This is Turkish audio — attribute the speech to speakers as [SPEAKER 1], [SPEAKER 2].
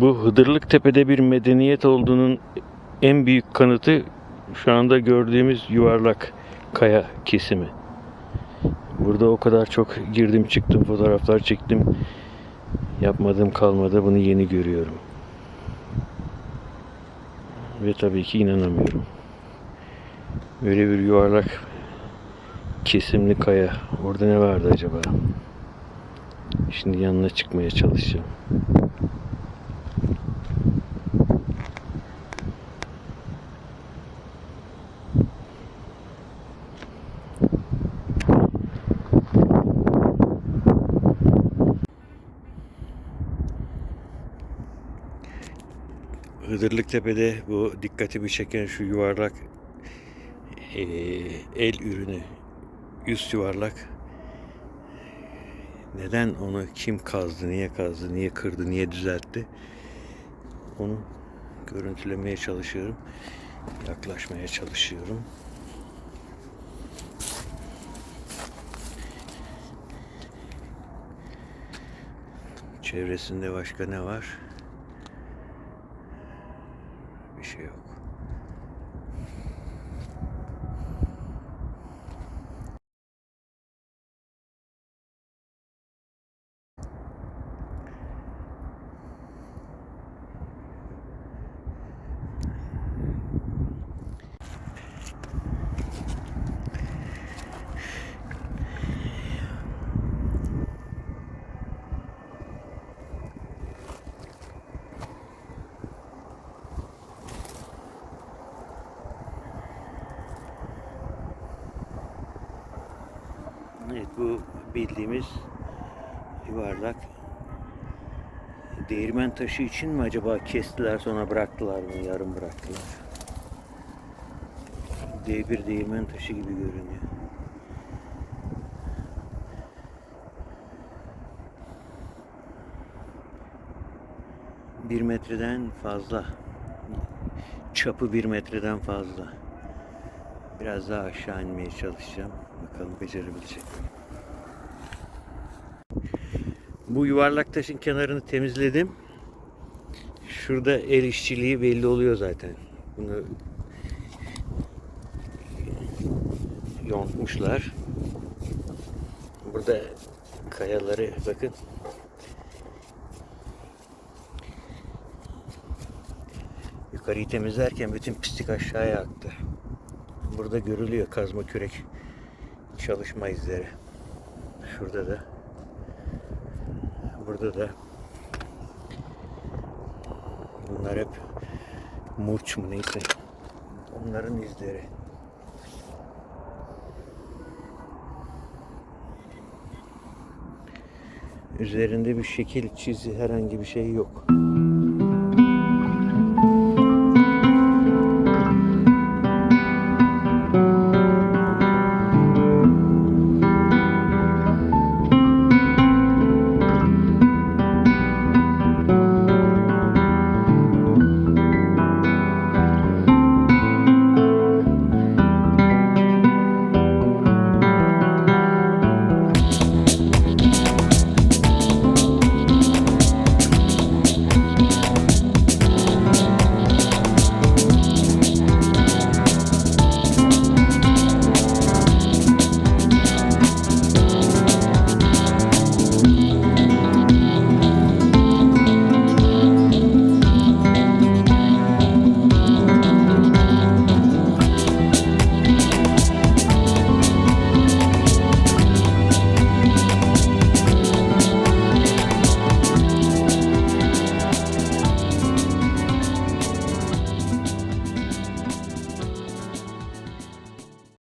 [SPEAKER 1] Bu Hıdırlık Tepe'de bir medeniyet olduğunun en büyük kanıtı şu anda gördüğümüz yuvarlak kaya kesimi. Burada o kadar çok girdim çıktım fotoğraflar çektim. Yapmadığım kalmadı bunu yeni görüyorum. Ve tabii ki inanamıyorum. Böyle bir yuvarlak kesimli kaya. Orada ne vardı acaba? Şimdi yanına çıkmaya çalışacağım. Hıdırlık Tepe'de bu dikkatimi çeken şu yuvarlak eee, el ürünü üst yuvarlak neden onu kim kazdı, niye kazdı, niye kırdı, niye düzeltti onu görüntülemeye çalışıyorum. Yaklaşmaya çalışıyorum. Çevresinde başka ne var? Bir şey yok. Evet bu bildiğimiz yuvarlak değirmen taşı için mi acaba kestiler sonra bıraktılar mı yarım bıraktılar. D1 değirmen taşı gibi görünüyor. Bir metreden fazla. Çapı bir metreden fazla. Biraz daha aşağı inmeye çalışacağım. Bakalım becerebilecek miyim? Bu yuvarlak taşın kenarını temizledim. Şurada el işçiliği belli oluyor zaten. Bunu yontmuşlar. Burada kayaları bakın. Yukarıyı temizlerken bütün pislik aşağıya aktı. Burada görülüyor kazma kürek çalışma izleri. Şurada da. Burada da. Bunlar hep murç mu neyse. Onların izleri. Üzerinde bir şekil, çizi herhangi bir şey yok.